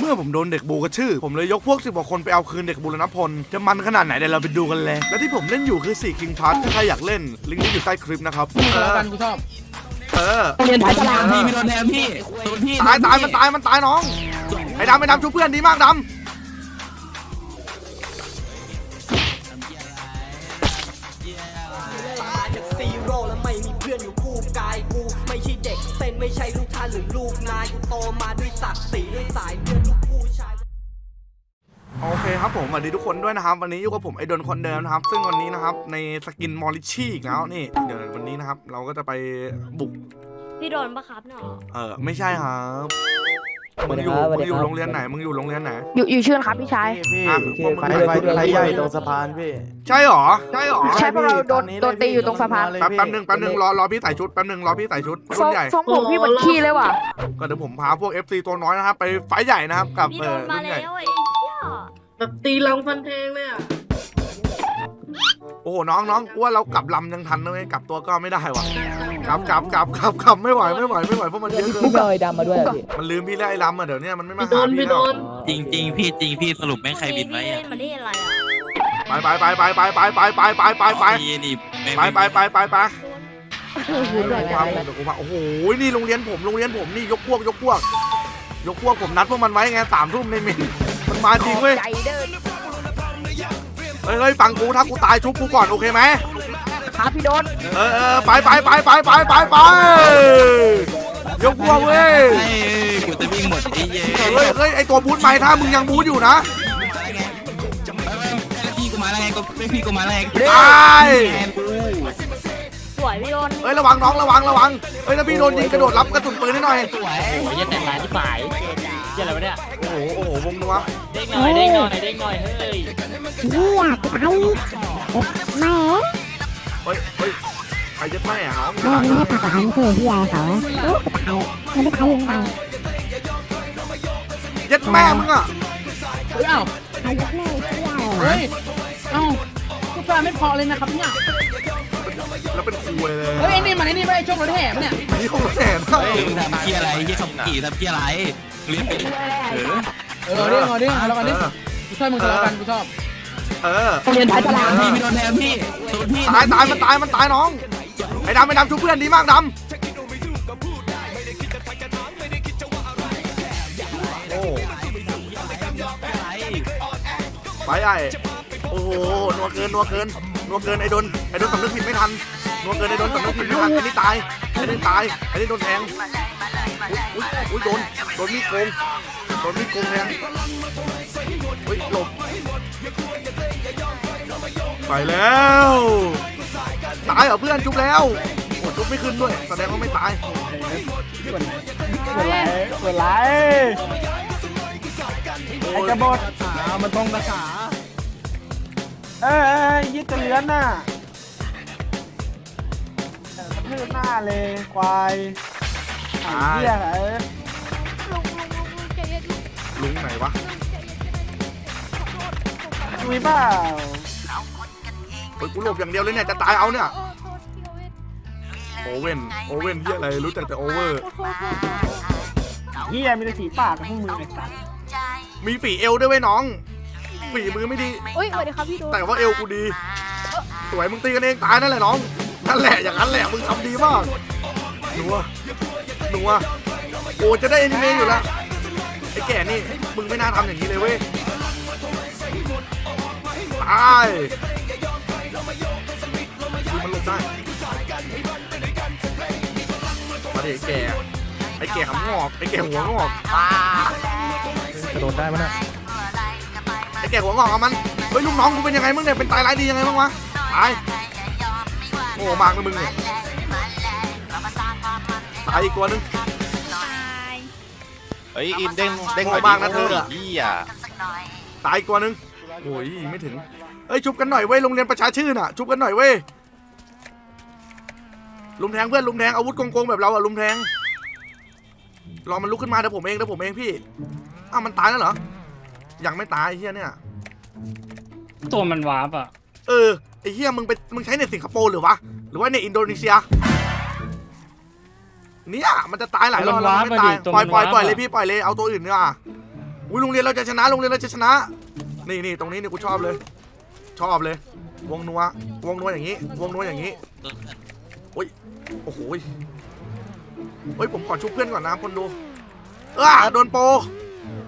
เมื่อผมโดนเด็กบูกระชื่อ ผมเลยยกพวกสิบกว่าคนไปเอาคืนเด็กบูรณพล จะมันขนาดไหนเดี๋ยวเราไปดูกันเลย และที่ผมเล่นอยู่คือ4 King Pass ถ้าใครอยากเล่น ลิงก์นี้อยู่ใต้คลิปนะครับมึงเอทะเลาะอกันกูชอบเออเรียนท้ายตารางพี่พี่โดนแทนพี่โดนพี่ตายตายมันตายมันตายน้อง ไอ้ดำไอ้ดำช่วยเพื่อนดีมากดมาจากซีโร่แล้วไม่มีเพื่อนอยู่คู่กายกูไม่ใช่เด็กเส้นไม่ใช่ลูกท่านหรือลูกนายกูโตมาด้วยศักดิ์ศรีด้วยสายเลือดลูกผู้ชายำโอเคครับผมสวัสดีทุกคนด้วยนะครับ วันนี้อยู่กับผมไอ้ดนคนเดิมนะครับ ซึ่งวันนี้นะครับในสกินมอริชี่อีกแล้วนี่เดี๋ยววันนี้นะครับ เราก็จะไปบุกพี่โดนปะครับเนาะเออไม่ใช่ครับ มึงอยู่สวัสมึดีงครับอยู่โรงเรียนไหน มึงอยู่โรงเรียนไหน อยู่อยู่ชื่อครับพี่ชาย พี่อะ พี่พวกมึงไฟไปไฟไฟใหญ่ตรงสะพานพี่ใช่หรอ ใช่หรอ ใช่เพราะเราโดนโดนตีอยู่ตรงสะพาน แป๊บแป๊บนึงแป๊บนึงรอรอพี่ใส่ชุดแป๊บนึงรอพี่ใส่ชุดทรรุ่งนใหญ่ ทรงผมพี่เหมือนขี้เลยว่ะ ก็เดี๋ยวผมพาพวก FC ตัวน้อยนะครับไปไฟท์ใหญ่นะครับกับพี่เอโดอนมารุ่นใหญ่แล้วไอ้เหี้ยแบบตีลังฟันแทงเลยอะโอ้โหน้องน้องกูว่าเรากลับลำยังทันนะเว้ยกลับตัวก็ไม่ได้ว่ะกลับกลับกลับกลับกลับไม่ไหวไม่ไหวไม่ไหวเพราะมันเยอะเกินพี่บอยดำมาด้วยพี่มันลืมพี่แล้วไอ้ลำอะเดี๋ยวเนี้มันไม่มาพี่โดหานพี่พี่แล้โดวนจริงจริงพี่จริงพี่สรุปแม่งใครบินไว้พี่อะเล่นมาได้อะไรอะไปไปไปไปไปไปไปไปไปไปไปพี่นี่แม่งไปไปไปไปไปยืนด้วยกูพาผมเดี๋ยวกูพาโอ้โหนี่โรงเรียนผมโรงเรียนผมนี่ยกพวกยกพวกยกพวกผมนัดพวกมันไว้ไงสามทุ่มในเมนมันมาจริงเว้ยใจ เด้อเฮ้ยเฮ้ยฟังกูถ้ากูตายชุบกูก่อนโอเคไหมครับพี่โดนเออเออไปไปไปไปไปไปไปยกพวกเว้ยไอ้กูจะวิ่งหมดไอ้เย้เฮ้ยเฮ้ยไอตัวบูทใหม่ถ้ามึงยังบูทอยู่นะแล้วพี่กูมาแล้วไงก็พี่กูมาแล้วไงตายแทนกูสวยพี่โดนเฮ้ยระวังน้องระวังระวังเฮ้ยถ้าพี่โดนยิงกระโดดรับกระสุนปืนให้หน่อยสวยโอ้ยแต่งร้านที่ฝ่ายเกี่ยอะไรวะเนี่ยโอ้โหโอ้โหวงนัวเด้งหน่อยเด้งหน่อยเด้งหน่อยเฮ้ย เฮ้ยเฮ้ยใครจะแม่อะน้องแม่ไม่ได้ประกันคือพี่ยเขาลูกเขาไม่ได้ใครยังไงเย็ดแม่มึงอะเฮ้ยเอ้าใครยักแม่พี่ยายเฮ้ยเอ้ากูแฟนไม่พอเลยนะครับเนี่ย แล้วเป็นครูเลยเฮ้ยไอ้นี่มันไอ้นี่ไม่ไอ้ช่วงรถแห่ปะเนี่ยนี่คงแสนเฮ้ยทำเพี้ยอะไรยี่ขับขี่ทำเพี้ยอะไรเรียนไปเออเออเด้งเอาเด้งเอาแล้วกันดิกูชอบมึงทะเลาะกันกูชอบ เออเรียนท้ายตารางพี่พี่โดนแทนพี่โดนพี่ตายตายมันตายมันตายน้องไอ้ดำไอ้ดำช่วยเพื่อนดีมากดำโอ้อะไรไปไอ้โอ้โหนัวเกินนัวเกินนัวเกินไอ้โดนไอ้โดนสำนึกผิดไม่ทันนัวเกินไอ้โดนสำนึกผิดไม่ทันไอ้นี่ตายไอ้นี่ตายไอ้นี่โดนแทงอุ้ยอุ้ยอุ้ยโดนโดนมีดโกงโดนมีดโกงแทงอุ้ยหลบ ไปแล้ว ตายเหรอเพื่อนจุ๊บแล้วโอ้จุ๊บไม่ขึ้นด้วย แสดงว่าไม่ตายเปิดไรเปิดไรโอ้ไอ้ยกระบดขามันตรงกระขาเอ้ยยึดตะเลือนน่ะเออกระทืบหน้าเลยควายไอ้เหี้ยเอ้ยลุงไหนวะมีเปล่า ฮ้ยกูหลบอย่างเดียวเลยเนี่ยจะตายเอาเนี่ย โอเว่น โอเว่นที่อะไรรู้จักแต่โอเวอร์เหี้ยมีแต่สีปากกับพวกมึงไอ้สัสมีฝีเอวด้วยเว้ยน้อง ฝีมือไม่ดีเฮ้ยสวัสดีครับพี่โดนแต่ว่าเอวกูดี สวยมึงตีกันเองตายนั่นแหละน้อง นั่นแหละอย่างนั้นแหละมึงทำดีมากหนัวหนัวโอ้จะได้แอนิเมะอยู่แล้วไอ้แก่นี่มึงไม่น่าทำอย่างนี้เลยเว้ยตาย อ้แก่ไอ้แก่หำงอกไอ้แก่หัวงอกกระโดดได้ไหมน่ะไอ้แก่หัวงอกเอามันเฮ้ยลูกน้องกูเป็นยังไงมึงเนี่ยเป็นตายร้ายดียังไงบ้างวะตายโอ้มากเลยมึงเนี่ยตายอีกตัวหนึง เฮ้ยอินเด้งเด้งโง่มากนะเธอไหี้ยตายอีกตัวหนึงโอ้ยไม่ถึงเฮ้ยชุบกันหน่อยเว้ยโรงเรียนประชาชื่นอะชุบกันหน่อยเว้ย ลุมแทงเพื่อนลุมแทงอาวุธโกงๆแบบเราอะลุมแทงรอมันลุกขึ้นมาเดี๋ยวผมเองเดี๋ยวผมเองพี่อ้าวมันตายแล้วเหรอยังไม่ตายไอ้เฮียเนี่ย ตัวมันวาร์ปอะ เออไอ้เฮียมึงไปมึงใช้ในสิงคโปร์หรือวะหรือว่าในอินโดนีเซียเนี่ยมันจะตายหลายรอบแล้วมันไม่ตายปล่อยปล่อยปล่อยเลยพี่ปล่อยเลยเอาตัวอื่นดีกว่าอุ้ยโรงเรียนเราจะชนะโรงเรียนเราจะชนะ นี่นี่ตรงนี้นี่กูชอบเลย ชอบเลย วงนัววงนัวอย่างนี้ วงนัวอย่างนี้โอ้ ย โอ้โหยเฮ้ย ผมขอชุบเพื่อนก่อนนะคนดูอ้าโดนโปร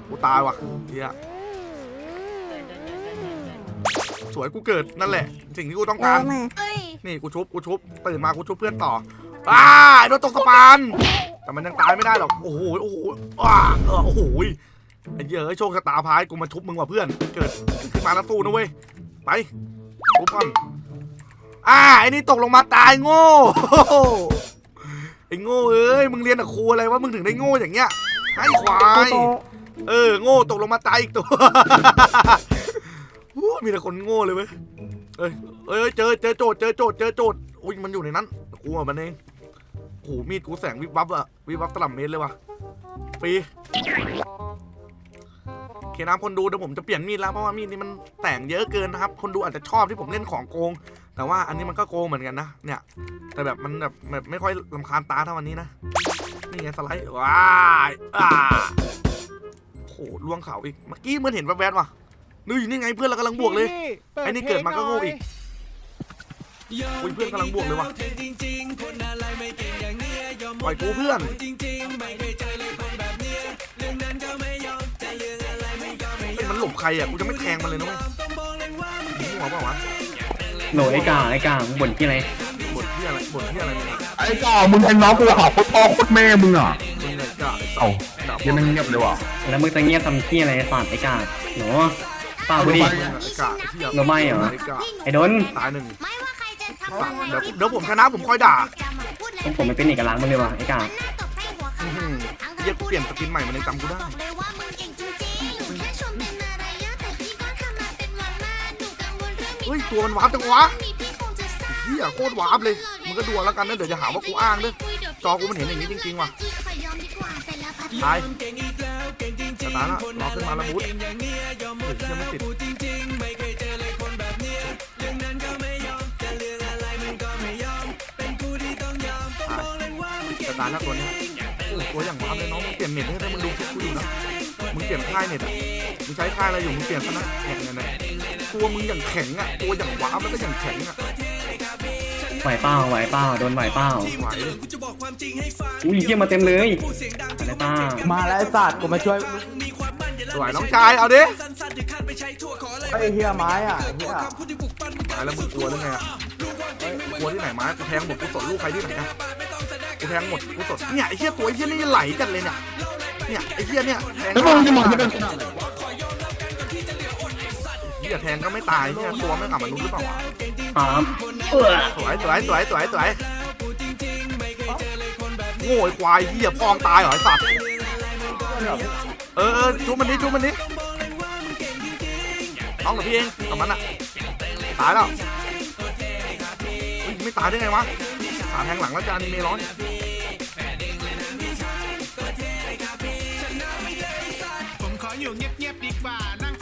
กูตายว่ะเฮียสวยกูเกิดนั่นแหละ สิ่งที่กูต้องเอการอมานี่กูชุบกูชุบตื่นมากูชุบเพื่อนต่ออ้าโดนตกสะพานแต่มันยังตายไม่ได้หรอกโอ้โหโอ้โหอ้าเออโอ้โหไอ้เหี้ยเอะโชคชะตาพายกูมาชุบมึงว่ะเพื่อน เกิดขึ้นมาแล้วสู้นะเว้ยไปชุบมัน อ่าไอ้นี่ตกลงมาตายโง่ไอ้โง่เอ้ยมึงเรียนกับครูอะไรวะมึงถึงได้โง่อย่างเงี้ยให้ควายเออโง่ตกลงมาตายอีกตัวอู้มีแต่คนโง่เลยเว้ยเอ้ยเอ้ยเจอเจอโจทย์เจอโจทย์เจอโจทย์อุ้ยมันอยู่ในนั้นกูอะมันเองโหมีดกูแสงวิบวับอะวิบวับตลับเมตรเลยว่ะฟรีโอเคนะคนดูเดี๋ยวผมจะเปลี่ยนมีดแล้วเพราะว่ามีดนี้มันแต่งเยอะเกินนะครับ คนดูอาจจะชอบที่ผมเล่นของโกง แต่ว่าอันนี้มันก็โกงเหมือนกันนะ เนี่ย แต่แบบมันแบบแบบไม่ค่อยลำคาญตาเท่าวันนี้นะ นี่ไงสไลด์ ว้ายอ่าโหล่วงเขาอีก เมื่อกี้เหมันเห็นแวบๆว่ะนี่นี่ไงเพื่อนเรากำลังบวกเลย ไอ้นี่เกิดมาก็โง่อีกอุ้ยเพื่อนกำลังบวกเลยว่ะปล่อยกูเพื่อนเฮ้ยมันหลบใครอะ กูจะไม่แทงมันเลยนะเว้ยมึงหัวเปล่าวะ โหลไอ้กาไอ้กาบ่นที่อะไรบทที่อะไรบทที่อะไรมึงอะไอ้ก่อมึงแทงน้องกูหาโคตรพ่อโคตรแม่มึงอะมึงเนี่ยจะไอ้สัเอ้าตว์ด่าพ่ยัองไม่เงียบเลยว่ะแล้วมึงจะเงียบทำที่อะไรสารไอ้กาหนูเปล่ามึดิงอะไอ้กะไอ้เหี้ยเราไม่เหรอไอ้กะไอ้ดนตายหนึ่ง ไม่ว่าใครจะทำสัตว์เดี๋ยวเดี๋ยวผมชนะผมค่อยด่าผมผมไม่เป็นเอกลักษณ์มึงเลยว่ะไอ้กาอื้อหือเหี้ยกูเปลี่ยนสกินใหม่มันยังจำกูได้ เฮ้ยตัวมันวาร์ปจังวะเฮียโคตรวาร์ปเลยมึงก็ดูแล้วกันนะเดี๋ยวจะหาว่ากูอ้างด้วยจอกูมันเห็นอย่างนี้จริงๆว่ะตายจะตายละรอขึ้นมาละบูทเฮ้ยยังไม่ติดตายจะตายแล้วตัวเนี้ยโอ้ตัวอย่างวาร์ปเลยน้องมึงเปลี่ยนเน็ตให้ได้มึงดูคลิปกูอยู่นะมึงเปลี่ยนค่ายเน็ตอะมึงใช้ค่ายอะไรอยู่มึงเปลี่ยนซะนะเนี่ยเนี่ยเนี่ย ตัวมึงอย่างแข็งอะตัวอย่างว้าวแล้วก็อย่างแข็งอะไหวเปล่าไหวเปล่าโดนไหวเปล่าไหวเลยอุ้ยเยี่ยมาเต็มเลยอะไรตามาแล้วไอ้สัตว์กูมาช่วยสวยน้องชายเอาดิไอ้เฮียไม้อะไอ้เฮียตายแล้วมึงกลัวหรือไงอะเฮ้ยกลัวที่ไหนมากูแทงหมดกูสดลูกใครที่ไหนอะกูแทงหมดกูสดเนี่ยไอ้เหี้ยตัวไอ้เหี้ยนี่ไหลกันเลยเนี่ยเนี่ยไอ้เหี้ยเนี่ยแทงแล้วมึงจะมาจะเป็นเหี้ ยแทงก็ไม่ตายเนี่ยตัวไม่กลับมนุษย์หรือเปล่าวะครับเออสวยสวยสวยสวยสวยโง่ไอ้ควายเหี้ยพองตายเหรอไอ้สัตว์เออเออชุบมันดิชุบมันดิน้องกับพี่เองกับมันอะตายแล้วเฮ้ยไม่ตายได้ไงวะขาแทงหลังแล้วจานีเมร้อน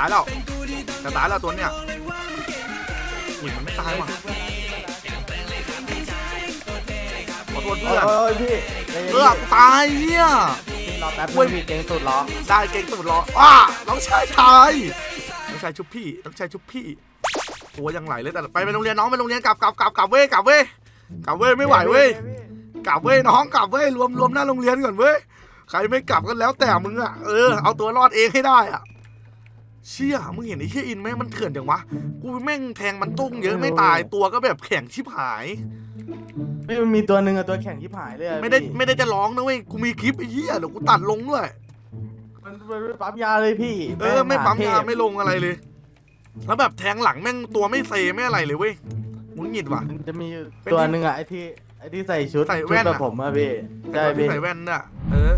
ายแล้วจะตายแล้วตัวเนี้ยอุ้ยมันไม่ตายว่ะขอโทษเพื่อนโอ้ยพี่ใจเอเย็อนกูตายเนี่ยๆรอแป๊บนึงพี่เก่งสุดล้อได้เก่งสุดรออ้าน้องชายชายน้องชายชุบพี่น้องชายชุบพี่ตัวยังไหลเลยแต่ไปไปโรงเรียนน้องไปโรงเรียนกลับกลับกลับกลับเว้ยกลับเว้ยกลับเว้ยไม่ไหวเว้ยกลับเว้ยน้องกลับเว้ยรวมรวมหน้าโรงเรียนก่อนเว้ยใครไม่กลับก็แล้วแต่มึงอะเออเอาตัวรอดเองให้ได้อะ เชี่ยมึงเห็นไอ้เชี่ยอินไหมมันเถื่อนจังวะ กูแม่งแทงมันตุ้งเยอะไม่ตายตัวก็แบบแข็งชิบหาย ไม่มันมีตัวหนึ่งอะตัวแข่งที่หายเลยอะไม่ได้พี่ไม่ได้จะร้องนะเว้ย กูมีคลิปไอ้เหี้ยเดี๋ยวกูตัดลงด้วย มันมันไม่ปั๊มยาเลยพี่เออ ไม่ปั๊มยาเทพไม่ลงอะไรเลย แล้วแบบแทงหลังแม่งตัวไม่เซไม่อะไรเลยเว้ยหมุนหงิดว่ะ มันจะมีเป็นตัวหนึ่งอะไอ้ที่ไอ้ที่ใส่ชุดใส่แว่นชุดแบบอะผมอะพี่ไอ้ใช่ตัวที่พี่ ใส่แว่นน่ะ เออ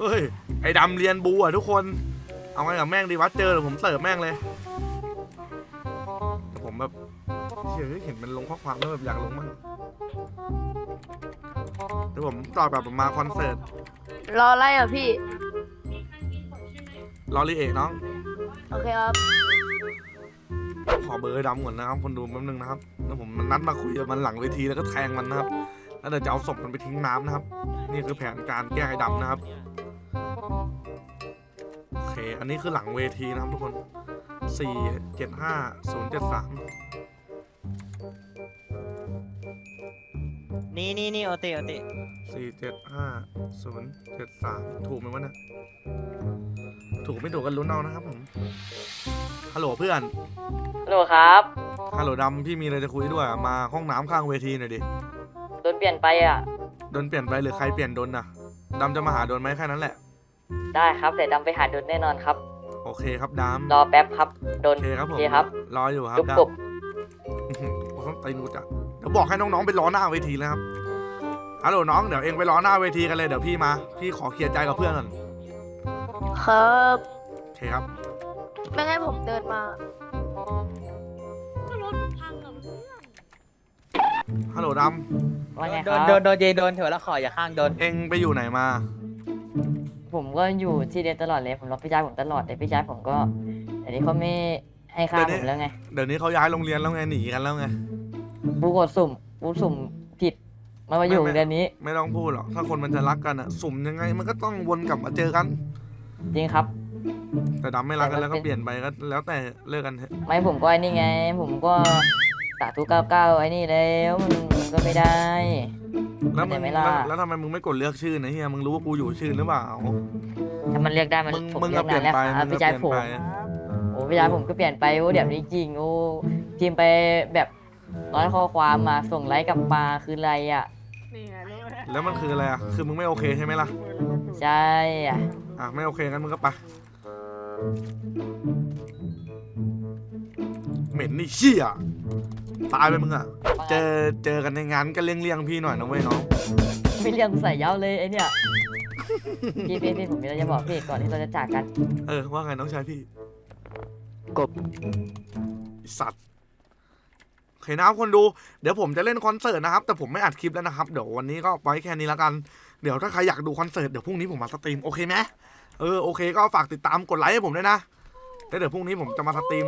เฮ้ย ไอ้ดำเรียนบูอะทุกคน เอาไงกับแม่งดีวะเจอเดี๋ยวผมเสิร์ฟแม่งเลยแต่ผมแบบเฉยเห็นมันลงข้อความแล้วแบบอยากลงมั่งเดี๋ยวผมตอบแบบมาคอนเสิร์ต รออะไรอะพี่รอรีเอกน้อง โอเคครับ ขอเบอร์ดำก่อนนะครับ คนดูแป๊บนึงนะครับ แล้วผมนัดมาคุยกับมันหลังเวทีแล้วก็แทงมันนะครับ แล้วเดี๋ยวจะเอาศพมันไปทิ้งน้ำนะครับ นี่คือแผนการแก้ไอ้ดำนะครับโอ เคอันนี้คือหลังเวทีนะครับทุกคนสี่เจ็ดห้าศูนย์เจ็ดสามนี่นี่นี่โอติโอติสี่เจ็ดห้าศูนย์เจ็ดสามถูกไหมวะเนี่ยถูกไม่ถูกกันลุ้นเอานะครับผมฮัลโหลเพื่อนฮัลโหลครับฮัลโหลดำพี่มีอะไรจะคุยด้วยอะมาห้องน้ำข้างเวทีหน่อยดิโดนเปลี่ยนไปอะ โดนเปลี่ยนไปหรือใครเปลี่ยนโดนน่ะดำจะมาหาโดนไหมแค่นั้นแหละ ได้ครับแต่ดำไปหาโดนแน่นอนครับ โอเคครับดำรอแป๊บครับโดโอนเคครับผมโอเคครับรออยู่ครับจุ๊บดกบำกูต้องตีนกูจะเดี๋ยวบอกให้น้องๆไปรอหน้าเวทีแล้วครับฮัลโหลน้องเดี๋ยวเองไปรอหน้าเวทีกันเลยเดี๋ยวพี่มา พี่ขอเคลียร์ใจกับเพื่อนก่อนครับโอเคครับ ไม่ให้ผมเดินมา ก็รถพังกับเพื่อนฮัลโหลดว่าไงคโดรันบโดนโดนเจโดนเถอะแล้วขออย่าข้างโดนำเองไปอยู่ไหนมา ผมก็อยู่ที่เดียวตลอดเลย ผมรับพี่ชายผมตลอดแต่พี่ชายผมก็แต่นี้เขาไม่ให้ค่าผมแล้วไงเดี๋ยวนี้เขาย้ายโรงเรียนแล้วไงหนีกันแล้วไง กูกดสุ่มกูสุ่มผิดมามาอยู่ไม่ไม่ เดือนนี้ ไม่ต้องพูดหรอกถ้าคนมันจะรักกันอะสุ่มยังไงมันก็ต้องวนกลับมาเจอกัน จริงครับ แต่ดำไม่รักกันแล้วก็แต่มันเป็นเปลี่ยนไปก็แล้วแต่เลิกกันเถอะไม่ผมก็ไอ้นี่ไง ผมก็สาธุเก้าเก้าไอ้นี่แล้วมันมันก็ไม่ได้ แล้วมึเข้างใจไหมแล้ล่ะวแล้วทำไมมึงไม่กดเลือกชื่อนะเฮียมึงรู้ว่ากูอยู่ชื่อหรือเปล่า ถ้ามันเรียกได้มันมึงผมมึงเรียก็กเปลี่นายนนแล้วไปครับมึงก็พี่ชายเปลี่ผยมนไปโอ้พี่ชายผมก็เปลี่ยนไปโอ้เดี๋ยวนี้จริงโอ้พิมพ์ไปแบบร้อยข้อความมาส่งไลค์กลับมาคืออะไรอะแล้วมันคืออะไรอะคือมึงไม่โอเคใช่ไหมล่ะใช่อะอะไม่โอเคงั้นมึงก็ไปเหม็นนี่เชี่ย ตายไปมึงอะ เจอเจอกันในงานก็เลี่ยงเลี่ยงๆพี่หน่อยนะเว้ยน้องไม่เรียกใส่เย้าเลยไอ้เนี่ยพี่พี่พี่ผมมีอะไรจะบอกพี่ก่อนที่เราจะจากกัน เออว่าไงน้องชายพี่กบไอ้สัตว์โอเคนะครับคนดู เดี๋ยวผมจะเล่นคอนเสิร์ตนะครับ แต่ผมไม่อัดคลิปแล้วนะครับ เดี๋ยววันนี้ก็ไว้แค่นี้แล้วกัน เดี๋ยวถ้าใครอยากดูคอนเสิร์ตเดี๋ยวพรุ่งนี้ผมมาสตรีมโอเคไหมเออโอเค ก็ฝากติดตามกดไลค์ให้ผมด้วยนะแล้วเดี๋ยวพรุ่งนี้ผมจะมาสตรีม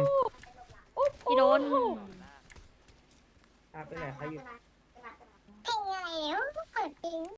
พี่โดน เพลงอะไรวะเปิดเพลง